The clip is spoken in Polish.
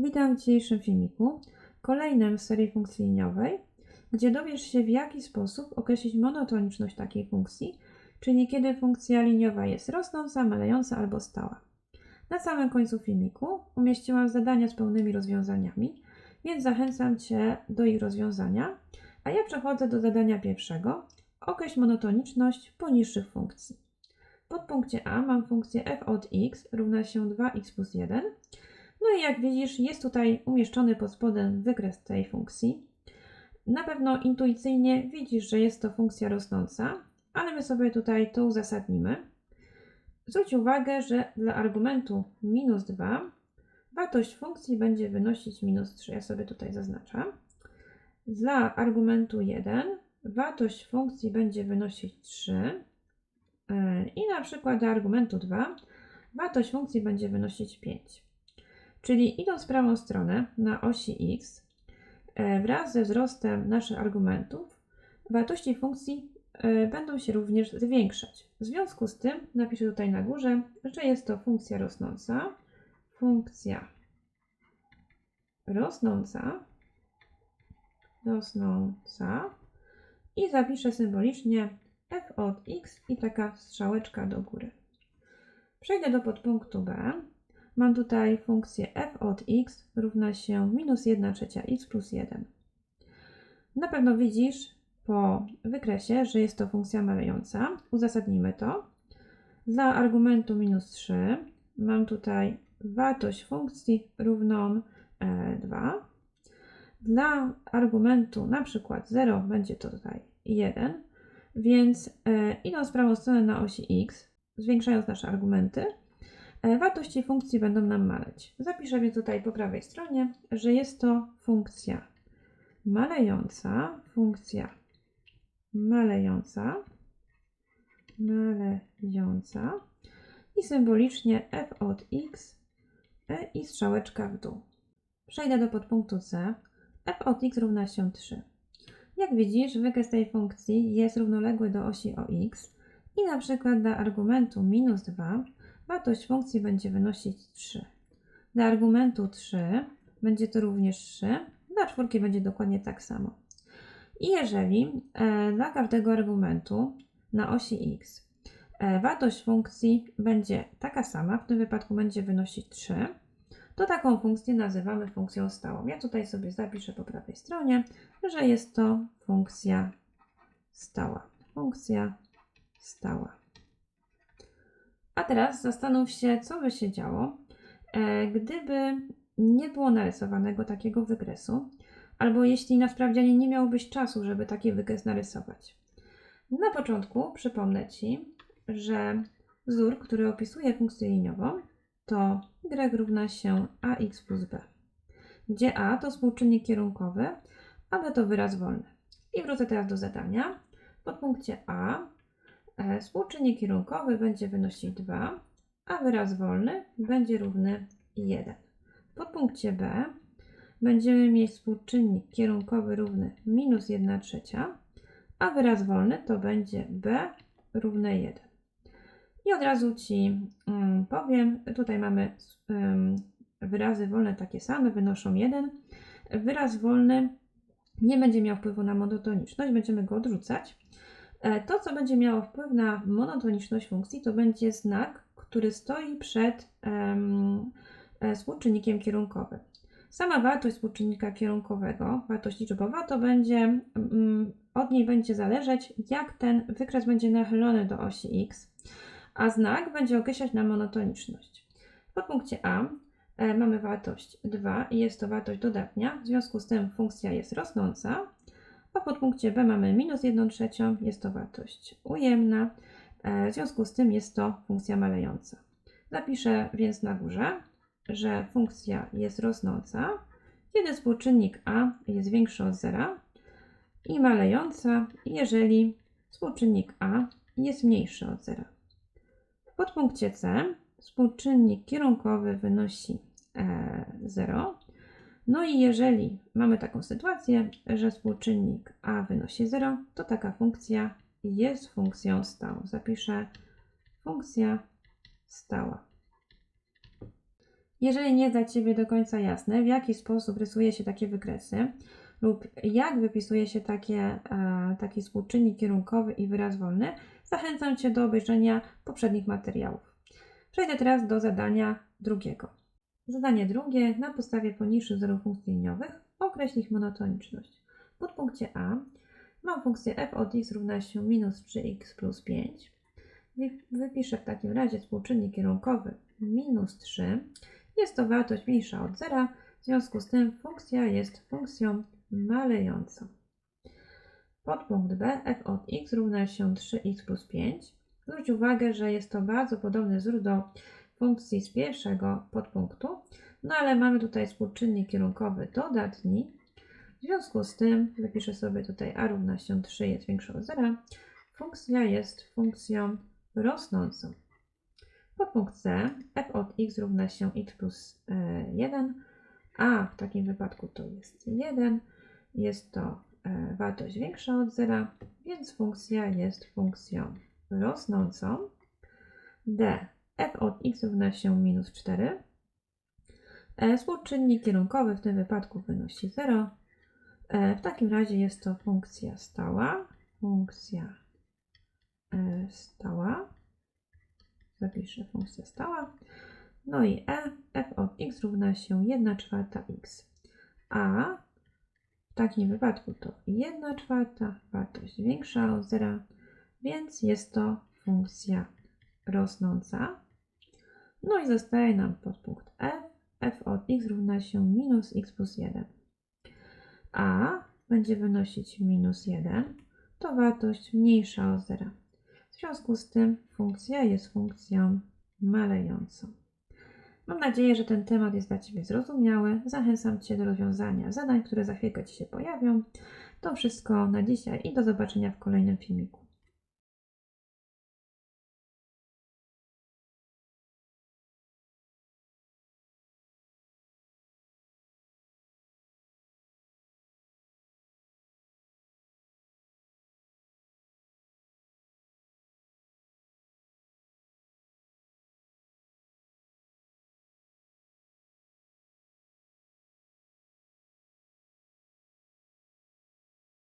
Witam w dzisiejszym filmiku, kolejnym w serii funkcji liniowej, gdzie dowiesz się w jaki sposób określić monotoniczność takiej funkcji, czyli kiedy funkcja liniowa jest rosnąca, malejąca albo stała. Na samym końcu filmiku umieściłam zadania z pełnymi rozwiązaniami, więc zachęcam Cię do ich rozwiązania, a ja przechodzę do zadania pierwszego. Określ monotoniczność poniższych funkcji. W podpunkcie A mam funkcję f od x równa się 2x plus 1. No i jak widzisz, jest tutaj umieszczony pod spodem wykres tej funkcji. Na pewno intuicyjnie widzisz, że jest to funkcja rosnąca, ale my sobie tutaj to uzasadnimy. Zwróć uwagę, że dla argumentu minus 2 wartość funkcji będzie wynosić minus 3. Ja sobie tutaj zaznaczam. Dla argumentu 1 wartość funkcji będzie wynosić 3 i na przykład dla argumentu 2 wartość funkcji będzie wynosić 5. Czyli idąc w prawą stronę na osi x, e, wraz ze wzrostem naszych argumentów, wartości funkcji e, będą się również zwiększać. W związku z tym napiszę tutaj na górze, że jest to funkcja rosnąca. Funkcja rosnąca, rosnąca i zapiszę symbolicznie f od x i taka strzałeczka do góry. Przejdę do podpunktu B. Mam tutaj funkcję f od x równa się minus 1 trzecia x plus 1. Na pewno widzisz po wykresie, że jest to funkcja malejąca. Uzasadnimy to. Dla argumentu minus 3 mam tutaj wartość funkcji równą 2. E, Dla argumentu na przykład 0 będzie to tutaj 1, więc e, idąc w prawą stronę na osi x, zwiększając nasze argumenty, wartości funkcji będą nam maleć. Zapiszę więc tutaj po prawej stronie, że jest to funkcja malejąca, funkcja malejąca, malejąca i symbolicznie f od x e, i strzałeczka w dół. Przejdę do podpunktu C. f od x równa się 3. Jak widzisz, wykres tej funkcji jest równoległy do osi OX i na przykład dla argumentu minus 2 wartość funkcji będzie wynosić 3. Dla argumentu 3 będzie to również 3, dla czwórki będzie dokładnie tak samo. I jeżeli e, dla każdego argumentu na osi x e, wartość funkcji będzie taka sama, w tym wypadku będzie wynosić 3, to taką funkcję nazywamy funkcją stałą. Ja tutaj sobie zapiszę po prawej stronie, że jest to funkcja stała. Funkcja stała. A teraz zastanów się, co by się działo, e, gdyby nie było narysowanego takiego wykresu, albo jeśli na sprawdzianie nie miałbyś czasu, żeby taki wykres narysować. Na początku przypomnę Ci, że wzór, który opisuje funkcję liniową, to y równa się ax plus b, gdzie a to współczynnik kierunkowy, a b to wyraz wolny. I wrócę teraz do zadania. W podpunkcie a współczynnik kierunkowy będzie wynosić 2, a wyraz wolny będzie równy 1. W podpunkcie b będziemy mieć współczynnik kierunkowy równy minus 1 trzecia, a wyraz wolny to będzie b równe 1. I od razu Ci um, powiem, tutaj mamy wyrazy wolne takie same, wynoszą 1. Wyraz wolny nie będzie miał wpływu na monotoniczność, będziemy go odrzucać. E, to, co będzie miało wpływ na monotoniczność funkcji, to będzie znak, który stoi przed um, współczynnikiem kierunkowym. Sama wartość współczynnika kierunkowego, wartość liczbowa, to będzie, um, od niej będzie zależeć, jak ten wykres będzie nachylony do osi x a znak będzie określać nam monotoniczność. W podpunkcie A e, mamy wartość 2 i jest to wartość dodatnia, w związku z tym funkcja jest rosnąca, a w podpunkcie B mamy minus 1 trzecią, jest to wartość ujemna, e, w związku z tym jest to funkcja malejąca. Zapiszę więc na górze, że funkcja jest rosnąca, kiedy współczynnik A jest większy od zera i malejąca, jeżeli współczynnik A jest mniejszy od zera podpunkcie C współczynnik kierunkowy wynosi 0. No i jeżeli mamy taką sytuację, że współczynnik a wynosi 0, to taka funkcja jest funkcją stałą. Zapiszę funkcja stała. Jeżeli nie dla Ciebie do końca jasne, w jaki sposób rysuje się takie wykresy lub jak wypisuje się takie, e, taki współczynnik kierunkowy i wyraz wolny, zachęcam Cię do obejrzenia poprzednich materiałów. Przejdę teraz do zadania drugiego. Zadanie drugie na podstawie poniższych wzorów funkcji liniowych określ ich monotoniczność. W podpunkcie A mam funkcję f od x równa się minus 3x plus 5. Wy- Wypiszę w takim razie współczynnik kierunkowy minus 3. Jest to wartość mniejsza od zera, w związku z tym funkcja jest funkcją malejącą. Podpunkt B f od x równa się 3x plus 5. Zwróć uwagę, że jest to bardzo podobny wzór do funkcji z pierwszego podpunktu, no ale mamy tutaj współczynnik kierunkowy dodatni. W związku z tym wypiszę sobie tutaj a równa się 3 jest większe od zera. Funkcja jest funkcją rosnącą. Podpunkt C f od x równa się x plus e, 1, a w takim wypadku to jest 1. Jest to e, wartość większa od zera, więc funkcja jest funkcją rosnącą. D f od x równa się minus 4. E, Współczynnik kierunkowy w tym wypadku wynosi 0. E, W takim razie jest to funkcja stała. Funkcja e, stała. Zapiszę funkcję stała. No i e f od x równa się 1 czwarta x. A w takim wypadku to 1 czwarta, wartość większa od 0, więc jest to funkcja rosnąca. No i zostaje nam podpunkt f. f od x równa się minus x plus 1. A będzie wynosić minus 1. To wartość mniejsza od 0. W związku z tym funkcja jest funkcją malejącą. Mam nadzieję, że ten temat jest dla Ciebie zrozumiały. Zachęcam Cię do rozwiązania zadań, które za chwilkę Ci się pojawią. To wszystko na dzisiaj i do zobaczenia w kolejnym filmiku.